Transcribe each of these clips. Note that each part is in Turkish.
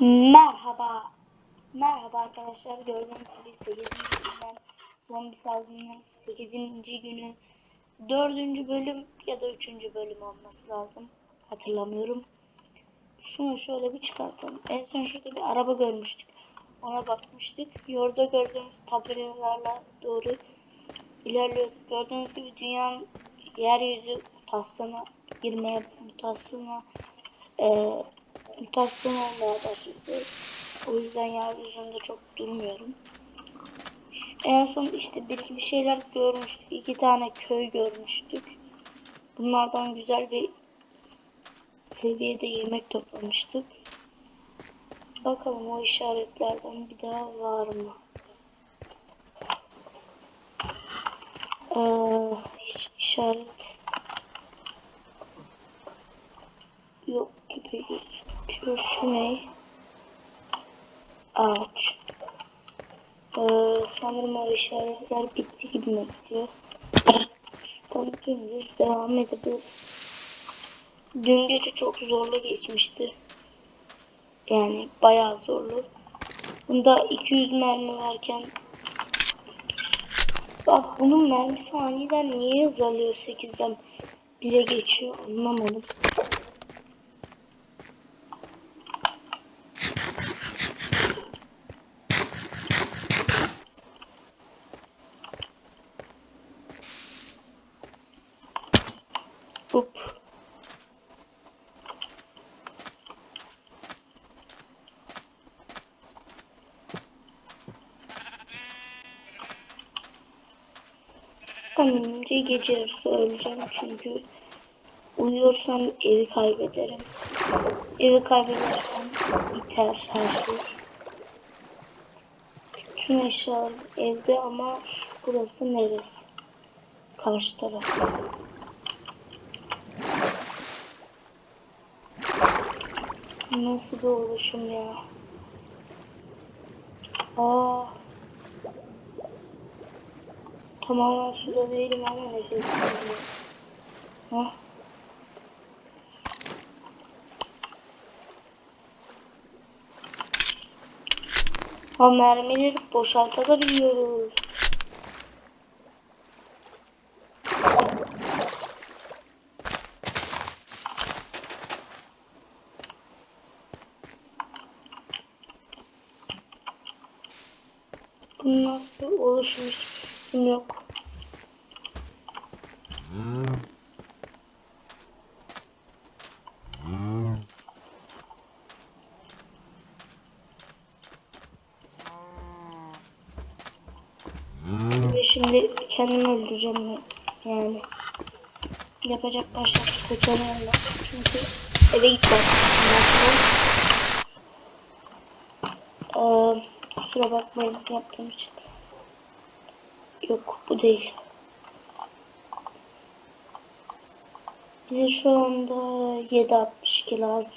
Merhaba. Merhaba arkadaşlar. Gördüğünüz gibi 8. günden zombi salgının 8. günü 4. bölüm ya da 3. bölüm olması lazım. Hatırlamıyorum. Şunu şöyle bir çıkartalım. En son şurada bir araba görmüştük. Ona bakmıştık. Yolda gördüğümüz tabelalarla doğru ilerliyorduk. Gördüğünüz gibi dünyanın yeryüzü mutasyona girmeye mutasyona eee mutasyon olmaya başladı. O yüzden yeryüzünde çok durmuyorum. En son işte bir iki şeyler görmüştük. İki tane köy görmüştük. Bunlardan güzel bir seviyede yemek toplamıştık. Bakalım o işaretlerden bir daha var mı? Ee, hiç işaret yok gibi gözüküyor. Şu ne? Ağaç. Ee, sanırım o işaretler bitti gibi mi gidiyor? Şuradan dümdüz devam edebiliriz. Dün gece çok zorlu geçmişti. Yani bayağı zorlu. Bunda 200 mermi varken Bak bunun mermisi aniden niye azalıyor 8'den 1'e geçiyor anlamadım. Önce gece yarısı öleceğim çünkü uyuyorsam evi kaybederim. Evi kaybedersem biter her şey. Bütün eşyalar evde ama burası neresi? Karşı taraf. Nasıl bir oluşum ya? Aa. Tamamen suda değilim ama nefes alıyorum. Hah. Ha mermileri boşaltabiliyoruz. Bu nasıl oluşmuş fikrim yok. Ve şimdi kendimi öldüreceğim yani. Yapacak başka yok. Çünkü eve gitmem. Ee, kusura bakmayın yaptığım için. Yok bu değil. Bize şu anda 7.62 lazım.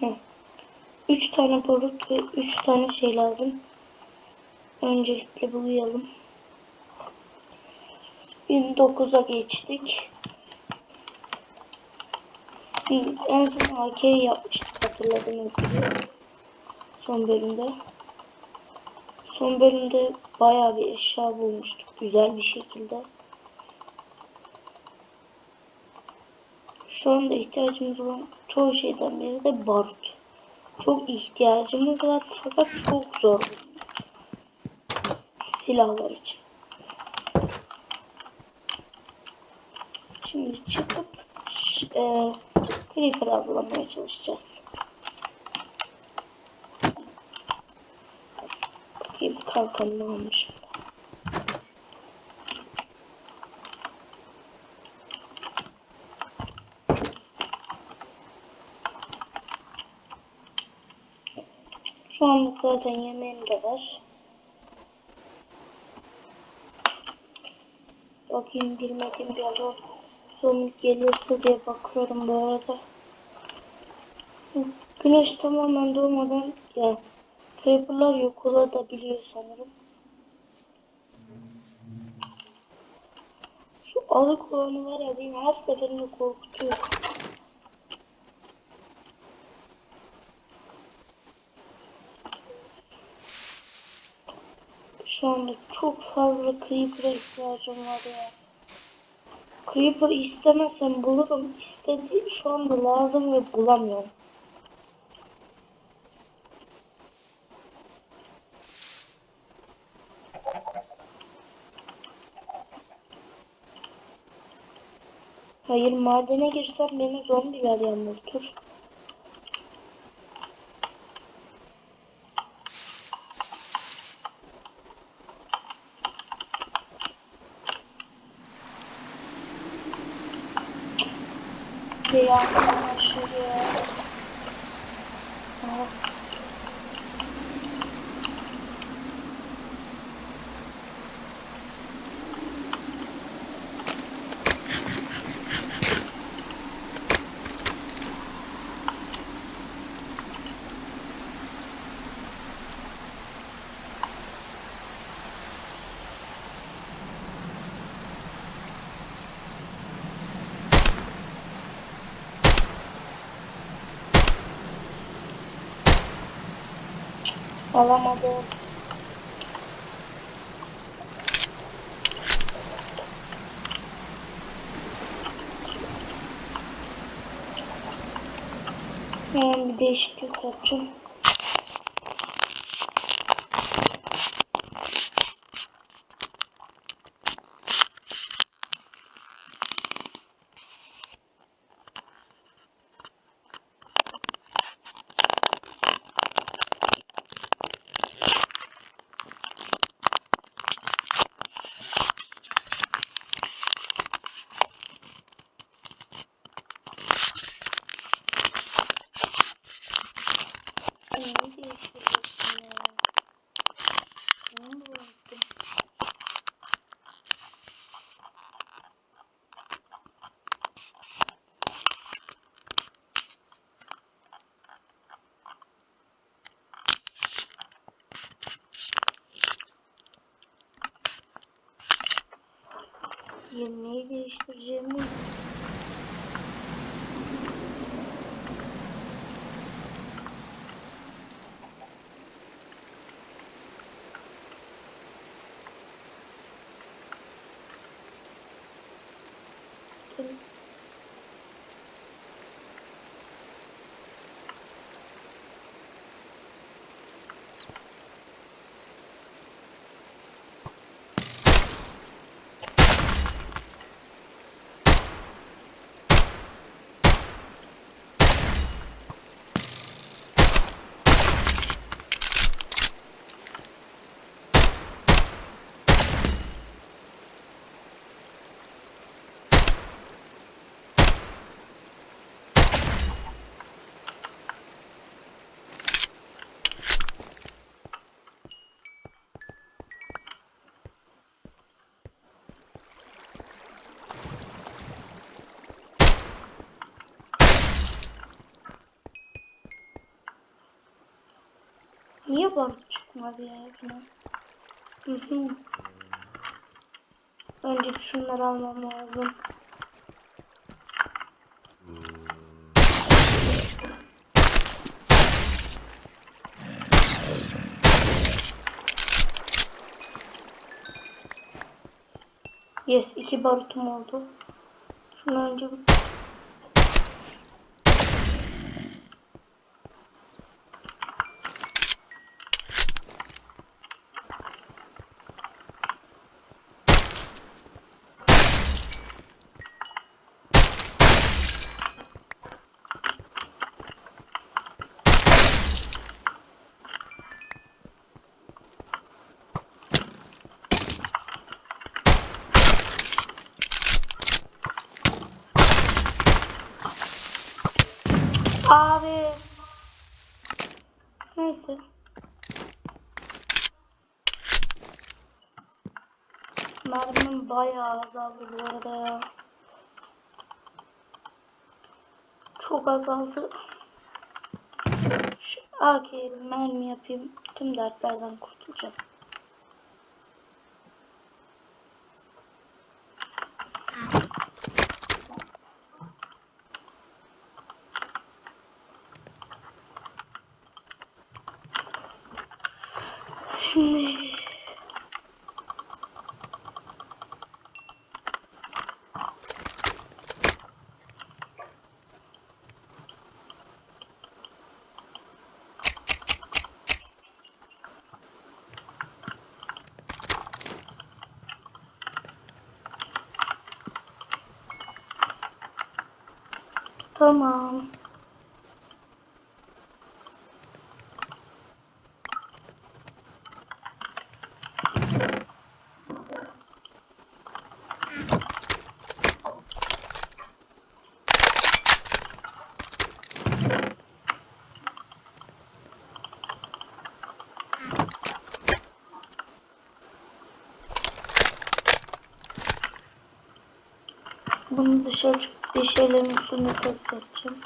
Hı. 3 tane barut ve 3 tane şey lazım. Öncelikle bir uyuyalım. 29'a geçtik. En son AK'yi yapmıştık hatırladığınız gibi. Son bölümde. Son bölümde bayağı bir eşya bulmuştuk güzel bir şekilde. Şu anda ihtiyacımız olan çoğu şeyden biri de barut. Çok ihtiyacımız var fakat çok zor. Silahlar için. Şimdi çıkıp e, Creeper avlamaya çalışacağız. Bakayım kalkanını almışım. Şu anlık zaten yemeğim de var. Bakayım bilmediğim bir adam zombi gelirse diye bakıyorum bu arada. Güneş tamamen doğmadan ya creeper'lar yok olabiliyor sanırım. Şu alık olanı var ya beni her seferinde korkutuyor. Anda çok fazla Creeper'a ihtiyacım var ya. Creeper istemesem bulurum. İstedi şu anda lazım ve bulamıyorum. Hayır madene girsem beni zombiler yandırtır. Yardım başlıyor ya. Aa. Alamadım. Hemen bir değişiklik yapacağım. Niye bana çıkmadı ya? Hı hı. Önce şunları almam lazım. Yes, iki barutum oldu. Şunu önce bir Abi. Neyse. Mermim bayağı azaldı bu arada ya. Çok azaldı. Şu bir mermi yapayım. Tüm dertlerden kurtulacağım. Tamam. Bunu dışarı bir şeylerin üstünde test edeceğim.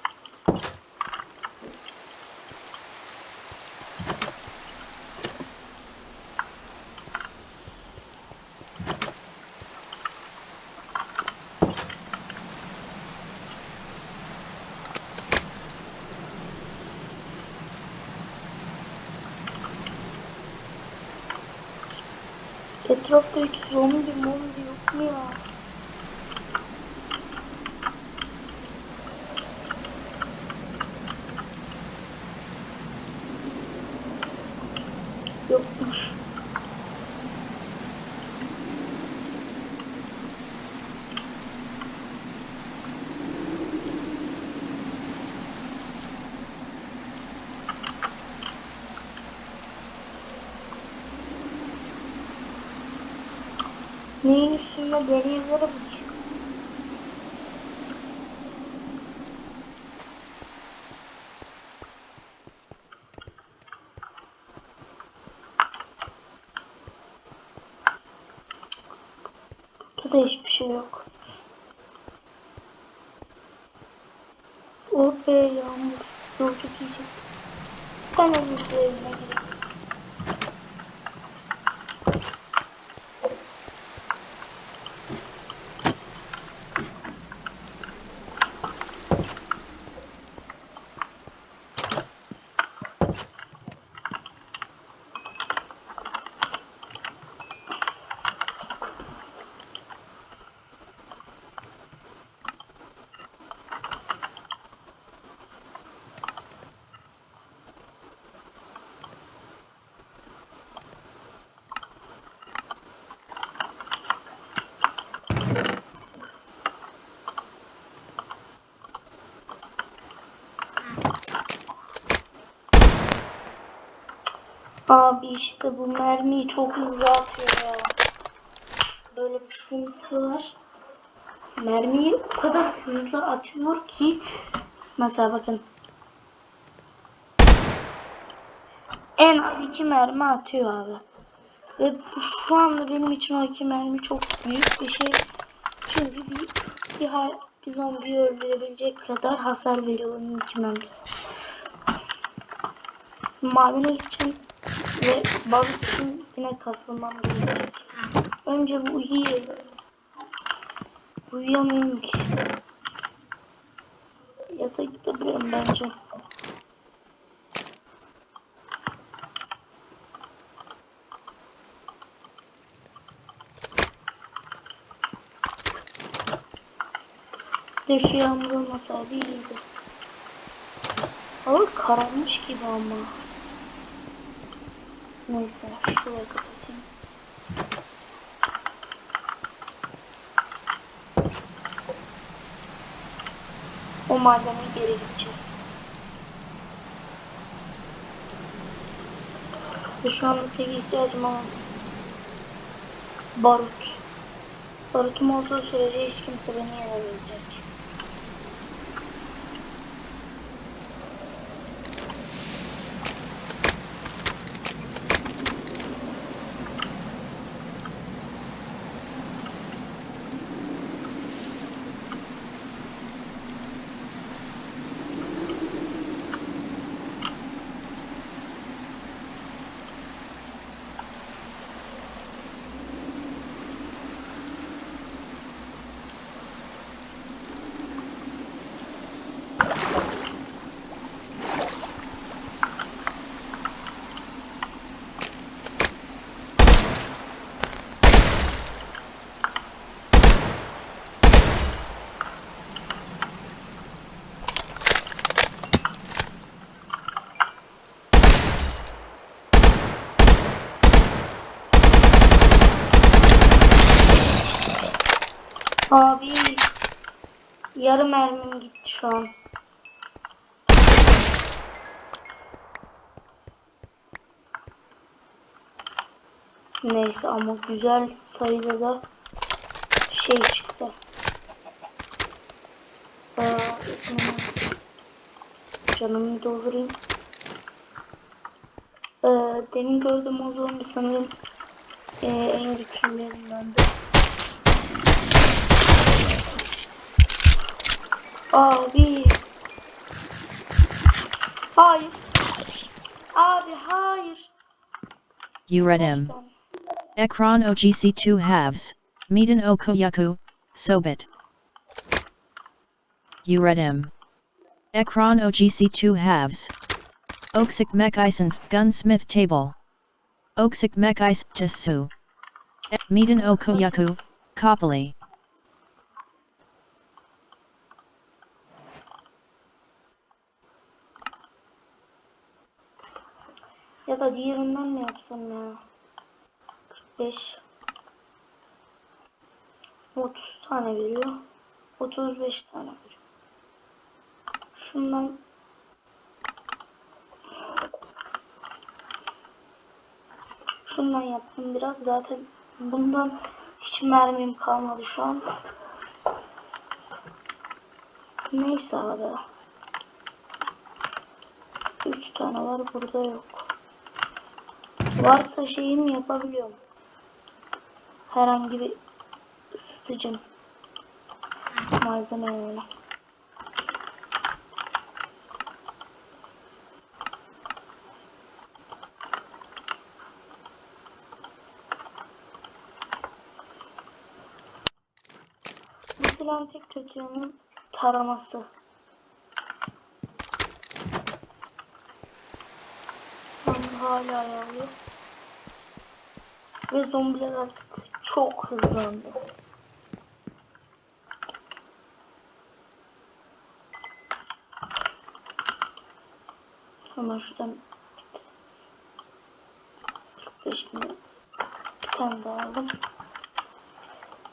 Etrafta hiç zombi mombi yok mu ya? Neyin üstünde deneyebilirim ki? Burada da hiçbir şey yok. Oh be yağmur. Yolcu diyecek. Hemen üzerine Abi işte bu mermiyi çok hızlı atıyor ya. Böyle bir sıkıntısı var. Mermiyi o kadar hızlı atıyor ki mesela bakın en az iki mermi atıyor abi. Ve bu şu anda benim için o iki mermi çok büyük bir şey. Çünkü bir, bir, bir zombiyi öldürebilecek kadar hasar veriyor onun iki mermisi. Madene gideceğim ve için yine kasılmam gerekecek. Önce bu uyuyayım. Uyuyamıyorum ki. Yata gidebilirim bence. De şu yağmur olmasaydı iyiydi. Hava kararmış gibi ama. Neyse şurayı kapatayım. O madene geri gideceğiz. Ve şu anda tek ihtiyacım olan barut. Barutum olduğu sürece hiç kimse beni yenemeyecek. Yarım mermim gitti şu an. Neyse ama güzel sayıda da şey çıktı. Ee, Aa, canımı doldurayım. Ee, demin gördüm o zombi sanırım e, en güçlülerinden de. Oh, Abi. Hayır. Abi hayır. You read him. Ekran OGC 2 halves. Miden Okoyaku, Sobit. You read him. Ekron OGC 2 halves. Oksik Mekisen Gunsmith Table. Oksik Mekis Tissu. Miden Okoyaku, Kopoli. Ya da diğerinden mi yapsam ya? 45 30 tane veriyor. 35 tane veriyor. Şundan Şundan yaptım biraz. Zaten bundan hiç mermim kalmadı şu an. Neyse abi. 3 tane var burada yok. Varsa şeyim yapabiliyorum. Herhangi bir ısıtıcım malzeme yani. Bu silahın tek kötü yanı taraması. Ama hala yağıyor. Ve zombiler artık çok hızlandı. Hemen şuradan bir 45 minut bir tane daha aldım.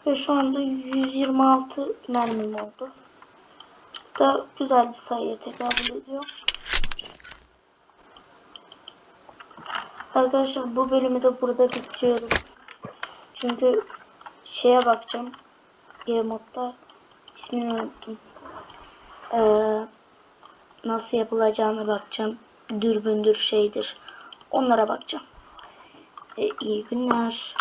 Ve şu anda 126 mermim oldu. Bu da güzel bir sayıya tekabül ediyor. Arkadaşlar bu bölümü de burada bitiriyorum. Çünkü şeye bakacağım. Game ismini unuttum. Ee, nasıl yapılacağını bakacağım. Dürbündür şeydir. Onlara bakacağım. Ee, iyi günler.